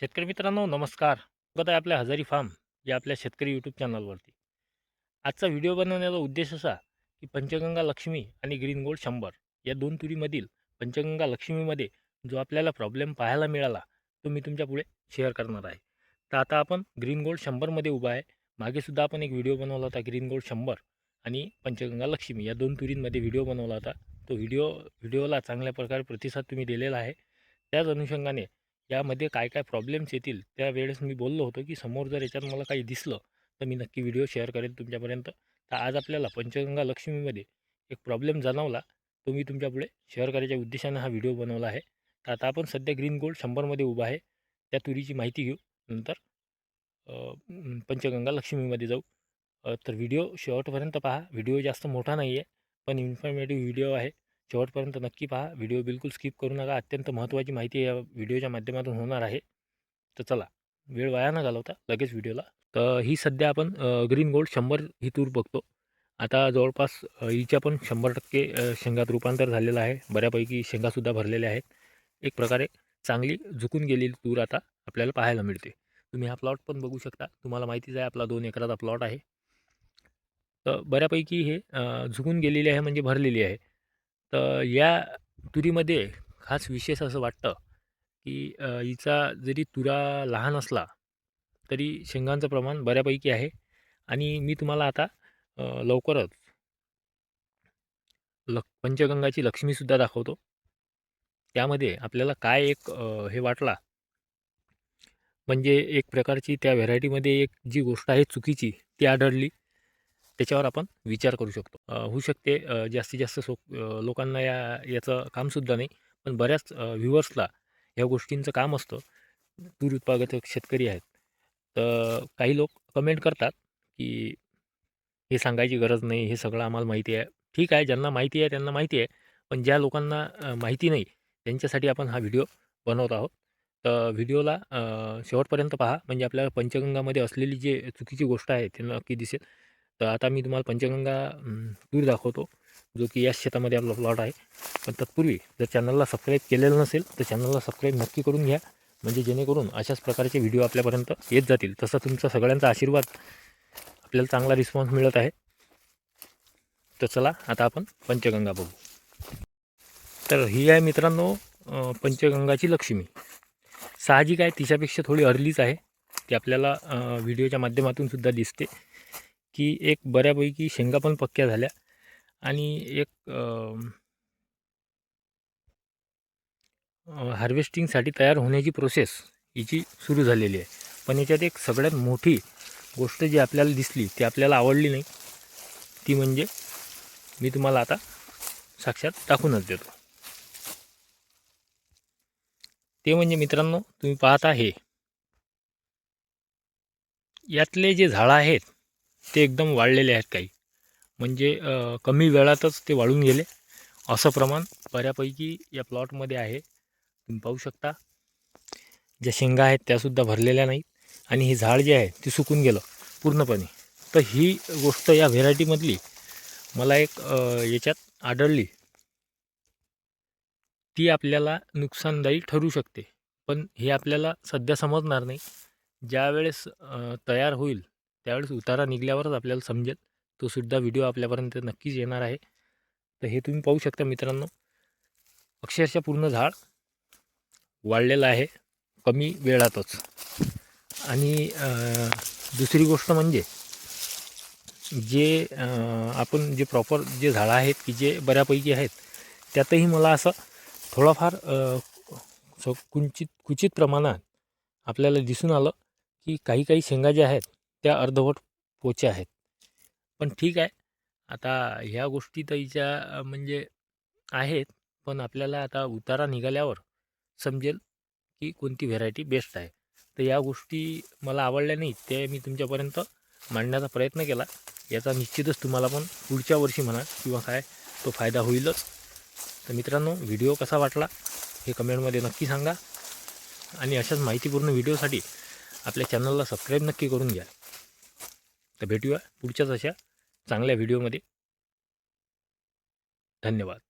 शेतकरी मित्रांनो नमस्कार. स्वागत आहे आपल्या हजारी फार्म या आपल्या शेतकरी यूट्यूब चॅनलवरती. आजचा व्हिडिओ बनवण्याचा उद्देश असा की पंचगंगा लक्ष्मी आणि ग्रीन गोल्ड शंभर या दोन तुरीमधील पंचगंगा लक्ष्मीमध्ये जो आपल्याला प्रॉब्लेम पाहायला मिळाला तो मी तुमच्यापुढे शेअर करणार आहे. तर आता आपण ग्रीन गोल्ड शंभरमध्ये उभा आहे. मागेसुद्धा आपण एक व्हिडिओ बनवला होता ग्रीन गोल्ड शंभर आणि पंचगंगा लक्ष्मी या दोन तुरींमध्ये व्हिडिओ बनवला होता. तो व्हिडिओ व्हिडिओला चांगल्या प्रकारे प्रतिसाद तुम्ही दिलेला आहे. त्याच अनुषंगाने यामध्ये काय काय प्रॉब्लेम्स येतील त्यावेळेस मी बोललो होतो की समोर जर याच्यात मला काही दिसलं तर मी नक्की व्हिडिओ शेअर करेन तुमच्यापर्यंत. तर आज आपल्याला पंचगंगा लक्ष्मीमध्ये एक प्रॉब्लेम जाणवला. तो मी तुमच्यापुढे शेअर करायच्या उद्देशानं हा व्हिडिओ बनवला आहे. तर आता आपण सध्या ग्रीन गोल्ड शंभरमध्ये उभा आहे. त्या तुरीची माहिती घेऊ. नंतर पंचगंगा लक्ष्मीमध्ये जाऊ. तर व्हिडिओ शेवटपर्यंत पहा. व्हिडिओ जास्त मोठा नाही आहे पण इन्फॉर्मेटिव्ह व्हिडिओ आहे. शेवटपर्यंत नक्की पहा. व्हिडिओ बिलकुल स्किप करू नका. अत्यंत महत्त्वाची माहिती या व्हिडिओच्या माध्यमातून होणार आहे. तर चला वेळ वाया न घालवता लगेच व्हिडिओला. तर ही सध्या आपण ग्रीन गोल्ड शंभर ही तूर बघतो. आता जवळपास हिच्या पण शंभर टक्के शेंगात रूपांतर झालेलं आहे. बऱ्यापैकी शेंगासुद्धा भरलेल्या आहेत. एक प्रकारे चांगली झुकून गेलेली तूर आता आपल्याला पाहायला मिळते. तुम्ही हा प्लॉट पण बघू शकता. तुम्हाला माहितीच आहे आपला दोन एकराचा प्लॉट आहे. तर बऱ्यापैकी हे झुकून गेलेली आहे म्हणजे भरलेली आहे. तर या तुरीमध्ये खास विशेष असं वाटतं की अ, हिचा जरी तुरा लहान असला तरी शेंगांचं प्रमाण बऱ्यापैकी आहे. आणि मी तुम्हाला आता अ, लवकरच लक पंचगंगाची लक्ष्मीसुद्धा दाखवतो. त्यामध्ये आपल्याला काय एक अ, हे वाटला म्हणजे एक प्रकारची त्या व्हेरायटीमध्ये एक जी गोष्ट आहे चुकीची ती आढळली. त्याच्यावर आपण विचार करू शकतो. होऊ शकते जास्तीत जास्त सो लोकांना या याचं कामसुद्धा नाही पण बऱ्याच व्ह्युअर्सला ह्या गोष्टींचं काम असतं. तूर उत्पादक शेतकरी आहेत. तर काही लोक कमेंट करतात की हे सांगायची गरज नाही हे सगळं आम्हाला माहिती आहे. ठीक आहे ज्यांना माहिती आहे त्यांना माहिती आहे पण ज्या लोकांना माहिती नाही त्यांच्यासाठी आपण हा व्हिडिओ बनवत आहोत. तर व्हिडिओला शेवटपर्यंत पहा. म्हणजे आपल्याला पंचगंगामध्ये असलेली जी चुकीची गोष्ट आहे ते नक्की दिसेल. तर आता मी तुम्हाला पंचगंगा अं, दाखवतो जो की याच शेतामध्ये आपला प्लॉट आहे. पण तत्पूर्वी जर चॅनलला सबस्क्राईब केलेलं नसेल तर चॅनलला सबस्क्राईब नक्की करून घ्या. म्हणजे जेणेकरून अशाच प्रकारचे व्हिडिओ आपल्यापर्यंत येत जातील. तसा तुमचा सगळ्यांचा आशीर्वाद आपल्याला चांगला रिस्पॉन्स मिळत आहे. तर चला आता आपण पंचगंगा बघू. तर ही आहे मित्रांनो पंचगंगाची लक्ष्मी. साहजिक आहे तिच्यापेक्षा थोडी अर्लीच आहे. ती आपल्याला व्हिडिओच्या माध्यमातून सुद्धा दिसते. की एक बऱ्यापैकी शेंगा पण पक्क्या झाल्या. आणि एक हार्वेस्टिंगसाठी तयार होण्याची प्रोसेस हिची सुरू झालेली आहे. पण याच्यात एक सगळ्यात मोठी गोष्ट जी आपल्याला दिसली ती आपल्याला आवडली नाही ती म्हणजे मी तुम्हाला आता साक्षात टाकूनच देतो. ते म्हणजे मित्रांनो तुम्ही पाहता हे. यातले जे झाडं आहेत ते एकदम वाढलेले आहेत काही. म्हणजे कमी वेळातच ते वाळून गेले. असं प्रमाण बऱ्यापैकी या प्लॉटमध्ये आहे. तुम्ही पाहू शकता. ज्या शेंगा आहेत त्यासुद्धा भरलेल्या नाहीत. आणि हे झाड जे आहे ते सुकून गेलं पूर्णपणे. तर ही गोष्ट या व्हेरायटीमधली मला एक याच्यात आढळली. ती आपल्याला नुकसानदायी ठरू शकते. पण हे आपल्याला सध्या समजणार नाही. ज्यावेळेस तयार होईल त्यावेळेस उतारा निघाल्यावरच आपल्याला समजेल. तोसुद्धा व्हिडिओ आपल्यापर्यंत नक्कीच येणार आहे. तर हे तुम्ही पाहू शकता मित्रांनो. अक्षरशः पूर्ण झाड वाढलेलं आहे. कमी वेळातच. आणि दुसरी गोष्ट म्हणजे जे आपण जे प्रॉपर जे झाडं आहेत की जे बऱ्यापैकी आहेत त्यातही मला असं थोडाफार कुंचित कुचित प्रमाणात आपल्याला दिसून आलं की काही काही शेंगा ज्या आहेत त्या अर्धवट पोच्या आहेत. पण ठीक आहे. आता ह्या गोष्टी तर हिच्या म्हणजे आहेत. पण आपल्याला आता उतारा निघाल्यावर समजेल की कोणती व्हेरायटी बेस्ट आहे. तर या गोष्टी मला आवडल्या नाही ते मी तुमच्यापर्यंत मांडण्याचा प्रयत्न केला. याचा निश्चितच तुम्हाला पण पुढच्या वर्षी म्हणा किंवा काय तो फायदा होईलच. तर मित्रांनो व्हिडिओ कसा वाटला हे कमेंटमध्ये नक्की सांगा. आणि अशाच माहितीपूर्ण व्हिडिओसाठी आपल्या चॅनलला सबस्क्राईब नक्की करून घ्या. तर भेटूया पुढच्याच अशा चांगल्या व्हिडिओमध्ये. धन्यवाद.